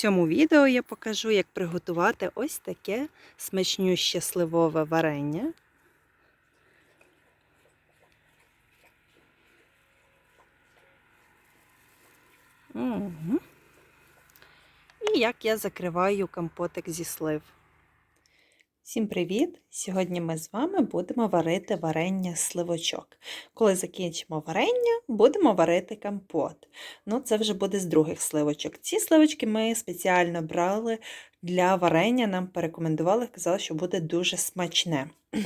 цьому відео я покажу, як приготувати ось таке смачнюще сливове варення. Угу. І як я закриваю компотик зі слив. Всім привіт! Сьогодні ми з вами будемо варити варення сливочок. Коли закінчимо варення, будемо варити компот. Ну, це вже буде з других сливочок. Ці сливочки ми спеціально брали для варення, нам порекомендували, казали, що буде дуже смачне. У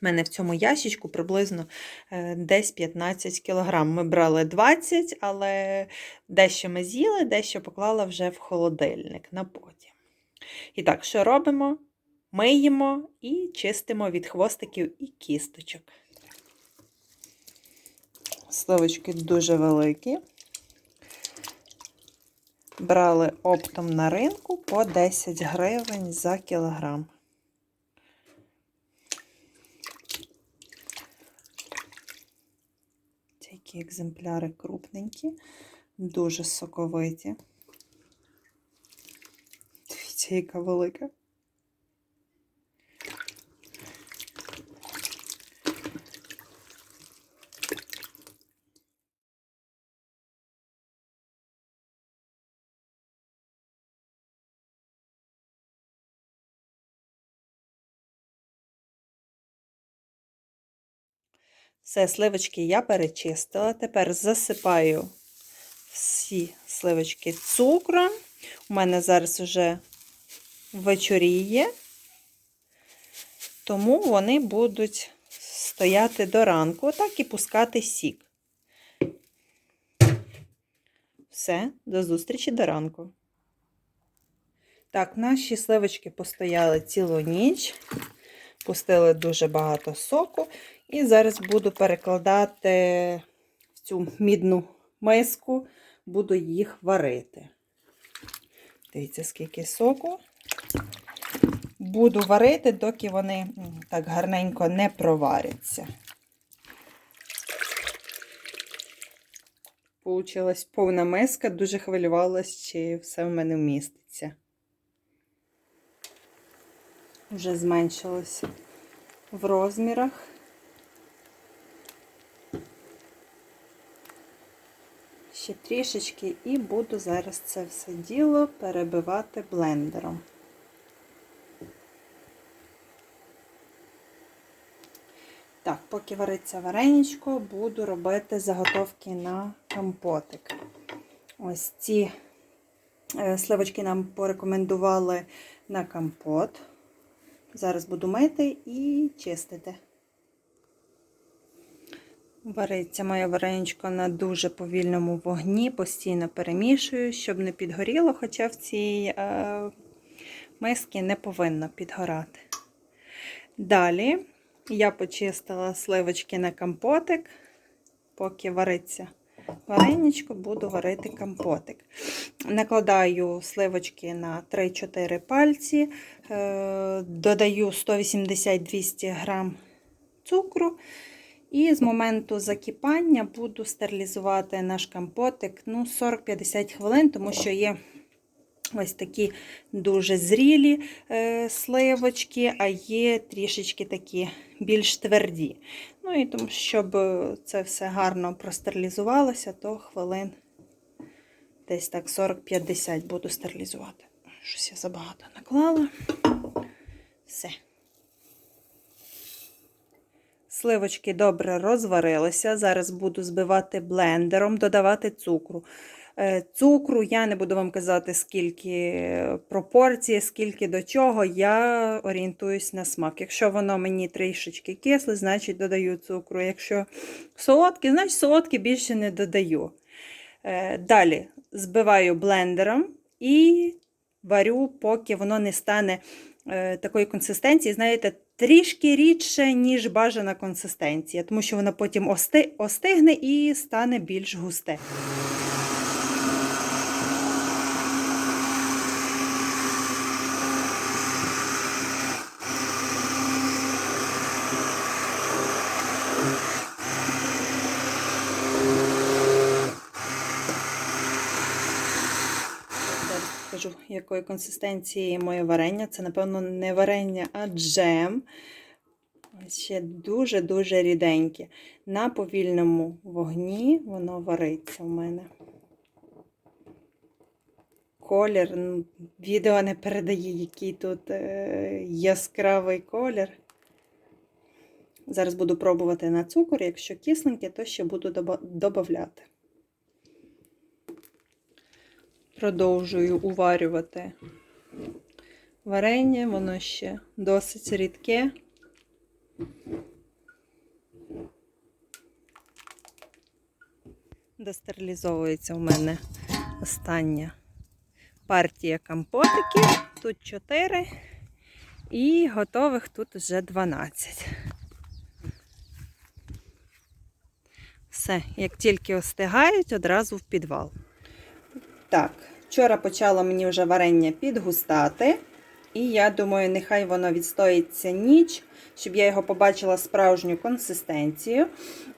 мене в цьому ящичку приблизно е, десь 15 кг. Ми брали 20, але дещо ми з'їли, дещо поклала вже в холодильник на потім. І так, що робимо? Миємо і чистимо від хвостиків і кісточок. Сливочки дуже великі. Брали оптом на ринку по 10 гривень за кілограм. Такі екземпляри крупненькі, дуже соковиті. Дивіться, яка велика. Все, сливочки я перечистила. Тепер засипаю всі сливочки цукром. У мене зараз вже вечоріє, тому вони будуть стояти до ранку, так і пускати сік. Все, до зустрічі до ранку. Так, наші сливочки постояли цілу ніч, пустили дуже багато соку. І зараз буду перекладати в цю мідну миску, буду їх варити. Дивіться, скільки соку. Буду варити, доки вони так гарненько не проваряться. Получилась повна миска, дуже хвилювалась, чи все в мене вміститься. Вже зменшилось в розмірах. Ще трішечки і буду зараз це все діло перебивати блендером. Так, поки вариться вареничко, буду робити заготовки на компотик. Ось ці сливочки нам порекомендували на компот. Зараз буду мити і чистити. Вариться моє вареничко на дуже повільному вогні, постійно перемішую, щоб не підгоріло, хоча в цій е, мисці не повинно підгорати. Далі я почистила сливочки на компотик, поки вариться вареничко, буду варити компотик. Накладаю сливочки на 3-4 пальці, е, додаю 180-200 грам цукру. І з моменту закипання буду стерилізувати наш компотик ну, 40-50 хвилин, тому що є ось такі дуже зрілі е, сливочки, а є трішечки такі більш тверді. Ну і тому, щоб це все гарно простерилізувалося, то хвилин десь так 40-50 буду стерилізувати. Щось я забагато наклала. Все. Сливочки добре розварилися. Зараз буду збивати блендером, додавати цукру. Цукру я не буду вам казати, скільки пропорції, скільки до чого. Я орієнтуюсь на смак. Якщо воно мені трішечки кисле, значить додаю цукру. Якщо солодке, значить солодке більше не додаю. Далі збиваю блендером і варю, поки воно не стане такої консистенції, знаєте, трішки рідше, ніж бажана консистенція, тому що воно потім остигне і стане більш густе. покажу, якої консистенції моє варення. Це, напевно, не варення, а джем. Ще дуже-дуже ріденьке. На повільному вогні воно вариться в мене. Колір, ну, відео не передає, який тут е, яскравий колір. Зараз буду пробувати на цукор. Якщо кисленьке, то ще буду додати. Продовжую уварювати варення, воно ще досить рідке. Достерилізовується у мене остання партія компотиків. Тут 4 і готових тут вже 12. Все, як тільки остигають, одразу в підвал. Так, вчора почало мені вже варення підгустати. І я думаю, нехай воно відстоїться ніч, щоб я його побачила справжню консистенцію.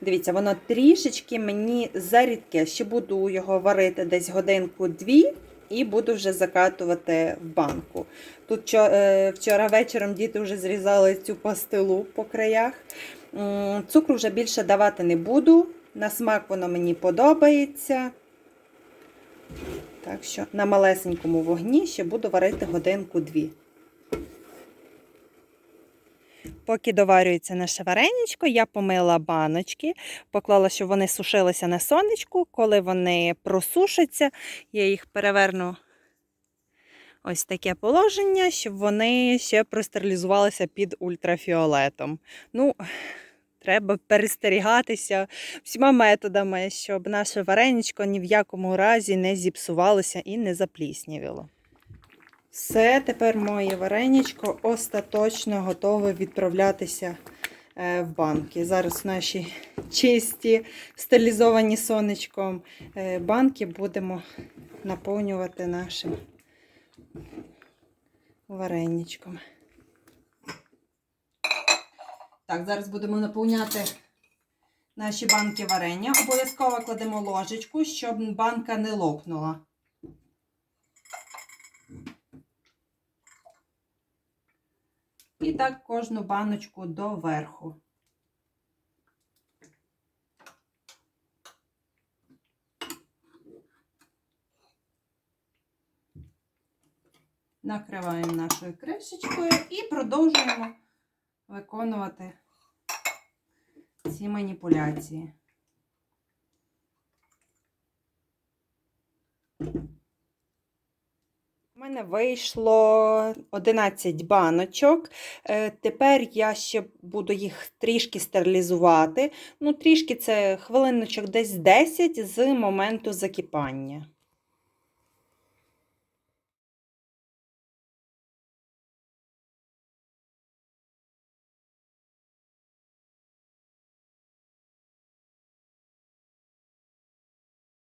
Дивіться, воно трішечки мені зарідке. Ще буду його варити десь годинку-дві і буду вже закатувати в банку. Тут вчора вечором діти вже зрізали цю пастилу по краях. Цукру вже більше давати не буду. На смак воно мені подобається. Так що на малесенькому вогні ще буду варити годинку-дві. Поки доварюється наше вареничко, я помила баночки, поклала, щоб вони сушилися на сонечку. Коли вони просушаться, я їх переверну ось таке положення, щоб вони ще простерилізувалися під ультрафіолетом. Ну, Треба перестерігатися всіма методами, щоб наше вареничко ні в якому разі не зіпсувалося і не запліснявіло. Все, тепер моє вареничко остаточно готове відправлятися е, в банки. Зараз наші чисті, стилізовані сонечком е, банки будемо наповнювати нашим вареничком. Так, зараз будемо наповняти наші банки варення. Обов'язково кладемо ложечку, щоб банка не лопнула. І так кожну баночку доверху. Накриваємо нашою кришечкою і продовжуємо виконувати ці маніпуляції. У мене вийшло 11 баночок. Е, Тепер я ще буду їх трішки стерилізувати. Ну, трішки це хвилиночок десь 10 з моменту закипання.